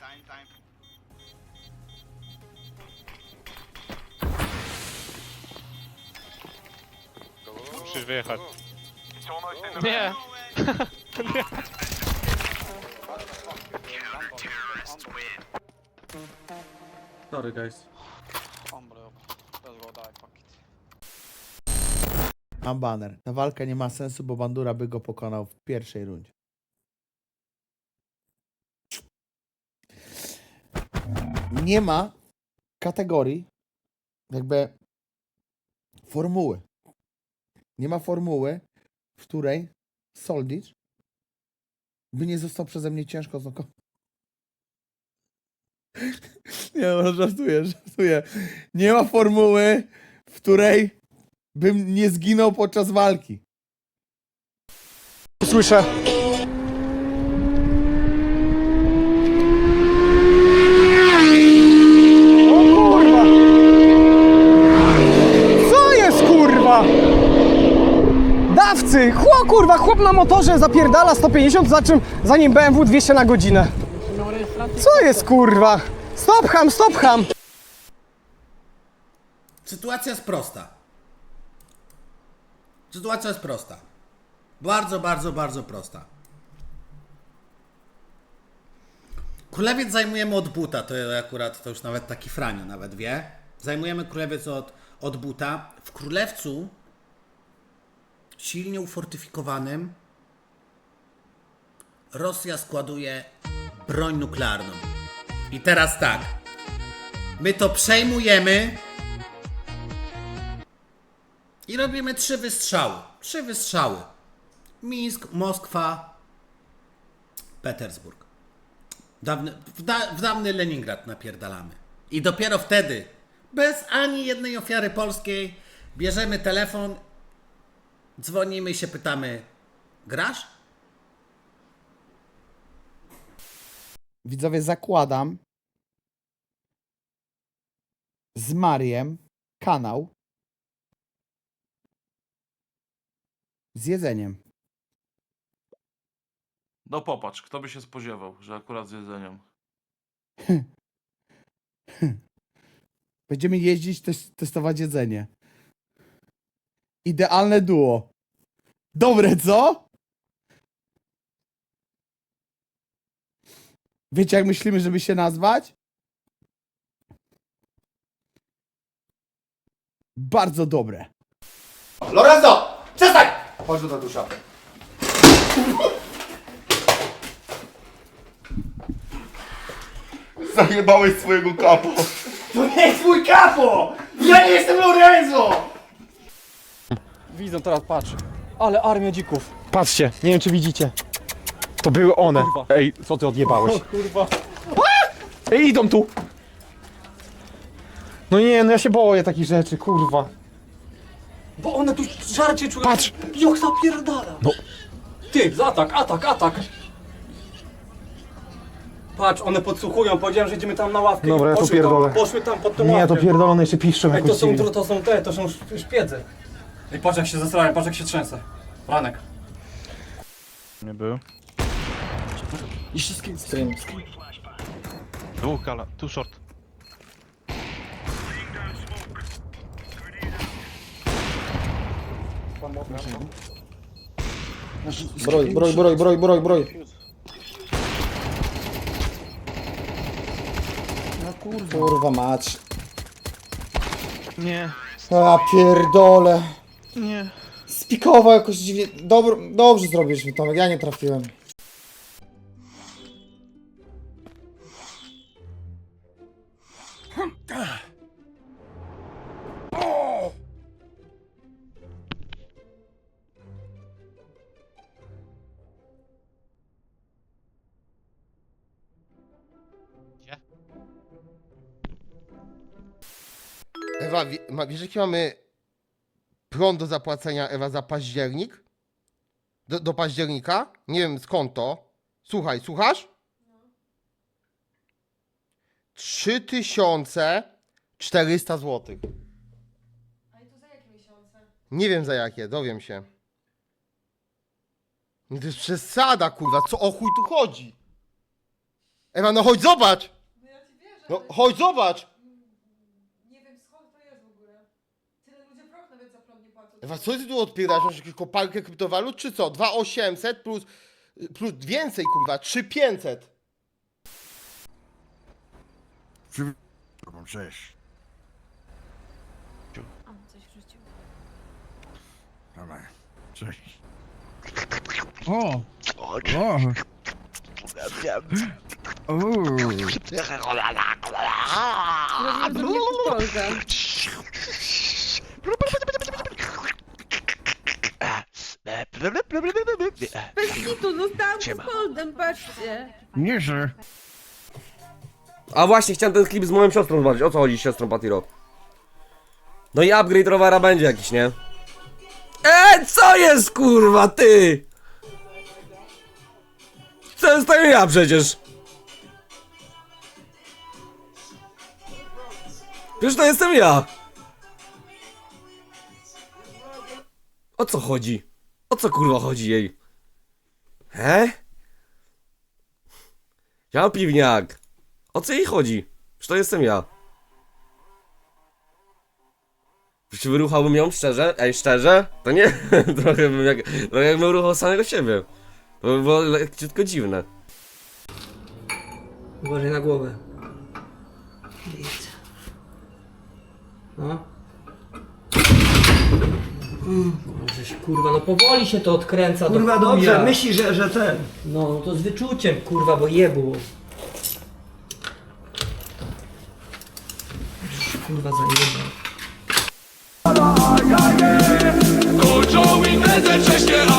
time, time. Musisz wyjechać. Nie! Sorry guys. Mam baner. Ta walka nie ma sensu, bo Bandura by go pokonał w pierwszej rundzie. Nie ma kategorii, jakby formuły. Nie ma formuły, w której Soldicz by nie został przeze mnie ciężko znokowany. Nie no, żartuję, żartuję. Nie ma formuły, w której bym nie zginął podczas walki. Słyszę. O kurwa! Co jest kurwa? Dawcy! Chło kurwa, chłop na motorze zapierdala 150, za czym za nim BMW 200 na godzinę. Co jest kurwa? Stop ham, stop ham! Sytuacja jest prosta. Sytuacja jest prosta. Bardzo, bardzo, bardzo prosta. Królewiec zajmujemy od buta, to akurat to już nawet taki Franio nawet wie. Zajmujemy królewiec od, od buta. W królewcu silnie ufortyfikowanym Rosja składuje broń nuklearną. I teraz tak. My to przejmujemy i robimy trzy wystrzały. Trzy wystrzały. Mińsk, Moskwa, Petersburg. Dawny, w, da, w dawny Leningrad napierdalamy. I dopiero wtedy, bez ani jednej ofiary polskiej, bierzemy telefon, dzwonimy i się pytamy, grasz? Widzowie, zakładam z Mariem kanał z jedzeniem. No popatrz, kto by się spodziewał, że akurat z jedzeniem. Będziemy jeździć, tes- testować jedzenie. Idealne duo. Dobre, co? Wiecie, jak myślimy, żeby się nazwać? Bardzo dobre. Lorenzo! Przestań! Chodź do tatusza. Zajebałeś swojego kapo. To nie jest mój kapo! Ja nie jestem Lorenzo! Widzą teraz, patrz. Ale armia dzików. Patrzcie, nie wiem czy widzicie. To były one. Ej, co ty odjebałeś? O kurwa. Ej, idą tu. No nie, no ja się boję takich rzeczy, kurwa. Bo one tu żarcie czują. Patrz. Jak zapierdala. No. Ty, atak, atak, atak. Patrz, one podsłuchują, powiedziałem, że idziemy tam na ławkę. Dobra, ja to poszły pierdolę. Tam, poszły tam pod tą Nie, ławkę. to pierdolone jeszcze piszczą Ej, to jakoś są, dziwnie. to, są te, to są sz- szpiedzy. Ej, patrz jak się zestrałem, patrz jak się trzęsę. Ranek. Nie był. I wszystkie stream. Dwóch kala, tu short. Broj, broj, broj, broj, broj, broj. No kurwa. Kurwa mać. Nie, A pierdole. Nie. Spikował jakoś dziwnie. Dobr, dobrze zrobiliśmy Tomek, ja nie trafiłem. Ewa, wie- ma- wiesz jaki mamy prąd do zapłacenia, Ewa, za październik? Do, do października? Nie wiem skąd to. Słuchaj, słuchasz? 3400 zł. Ale to za jakie miesiące? Nie wiem za jakie, dowiem się. No To jest przesada, kurwa, co o chuj tu chodzi? Ewa, no chodź zobacz! No ja ci wierzę, No ale chodź zobacz! nie wiem skąd to jest w ogóle. Tyle ludzie prok nawet za prąd nie płacą. Ewa, co ty tu odpierasz? Masz jakąś koparkę kryptowalut, czy co? 2800 plus, plus więcej, kurwa, 3500. Cześć. A, coś wrzucił. Dawaj. Cześć. O! O! Tu dostałam z holdem, patrzcie. Nie, że... A właśnie, chciałem ten klip z moją siostrą zobaczyć. O co chodzi z siostrą Patiro? No i upgrade rowera będzie jakiś, nie? E, co jest kurwa, ty? To jestem ja przecież. Przecież to jestem ja. O co chodzi? O co kurwa chodzi jej? He? Ja piwniak. O co jej chodzi? Czy to jestem ja? Czy wyruchałbym ją szczerze? Ej, szczerze? To nie. trochę bym jak. Trochę jakbym ruchał samego siebie. To by było leciutko dziwne. Uważaj na głowę. No. Żeś, kurwa, no powoli się to odkręca Kurwa do chuja. dobrze, myśli, że, że ten. No, no to z wyczuciem, kurwa, bo jebu. Kurwa, zajebał. Kurczą imprezę wcześnie, a